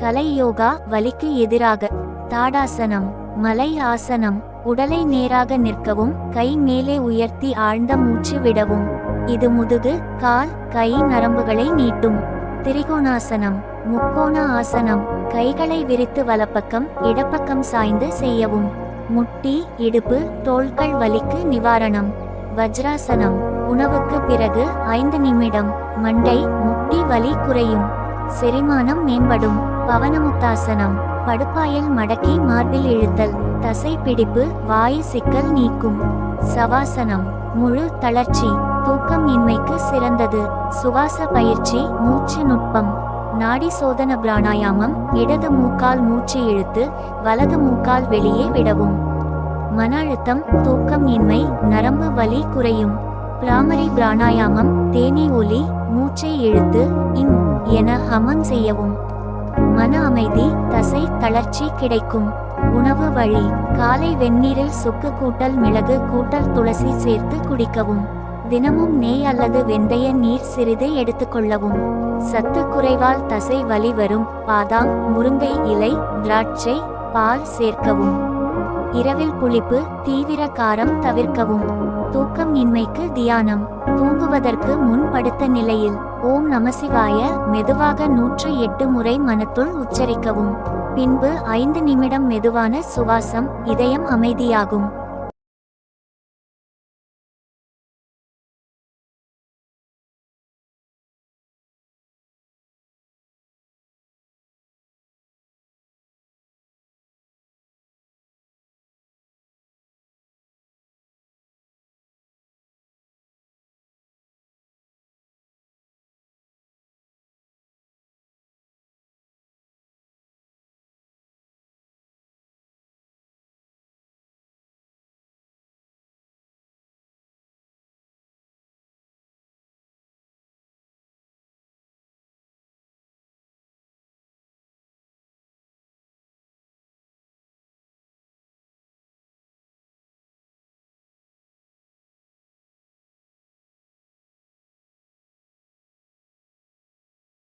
கலை யோகா வலிக்கு எதிராக. தாடாசனம் மலை ஆசனம் உடலை நேராக நிற்கவும் கை மேலே உயர்த்தி ஆழ்ந்த மூச்சு விடவும். இது முதுகு கால் கை நரம்புகளை நீட்டும். திரிகோணாசனம் முக்கோண ஆசனம் கைகளை விரித்து வலப்பக்கம் இடப்பக்கம் சாய்ந்து செய்யவும். முட்டி இடுப்பு தோள்கள் வலிக்கு நிவாரணம். வஜ்ராசனம் உணவுக்கு பிறகு ஐந்து நிமிடம். மண்டை முட்டி வலி குறையும். செரிமானம் மேம்படும். பவனமுத்தாசனம். படுப்பாயில் மடக்கி மார்பில் இழுத்தல். தசை பிடிப்பு வாயு சிக்கல் நீக்கும். சவாசனம். முழு தளர்ச்சி. தூக்கம் இன்மைக்கு சிறந்தது. சுவாச பயிற்சி மூச்சு நுட்பம். நாடி சோதன பிராணாயாமம். இடது மூக்கால் மூச்சு இழுத்து வலது மூக்கால் வெளியே விடவும். மன அழுத்தம் தூக்கம் இன்மை நரம்பு வலி குறையும். பிராமரி பிராணாயாமம் தேனி ஒலி மூச்சை இழுத்து இம் என ஹமம் செய்யவும். மன அமைதி தசை தளர்ச்சி கிடைக்கும். உணவு வழி காலை வெந்நீரில் சுக்கு கூட்டல் மிளகு கூட்டல் துளசி சேர்த்து குடிக்கவும். தினமும் நெய் அல்லது வெந்தய நீர் சிறிது எடுத்துக்கொள்ளவும் சத்து குறைவால் தசை வலி வரும். பாதாம் முருங்கை இலை திராட்சை பால் சேர்க்கவும். இரவில் புளிப்பு தீவிர காரம் தவிர்க்கவும். தூக்கம் இன்மைக்கு தியானம். தூங்குவதற்கு முன் படுத்த நிலையில். ஓம் நமசிவாய மெதுவாக நூற்று எட்டு முறை மனத்துள் உச்சரிக்கவும். பின்பு ஐந்து நிமிடம் மெதுவான சுவாசம் இதயம் அமைதியாகும்.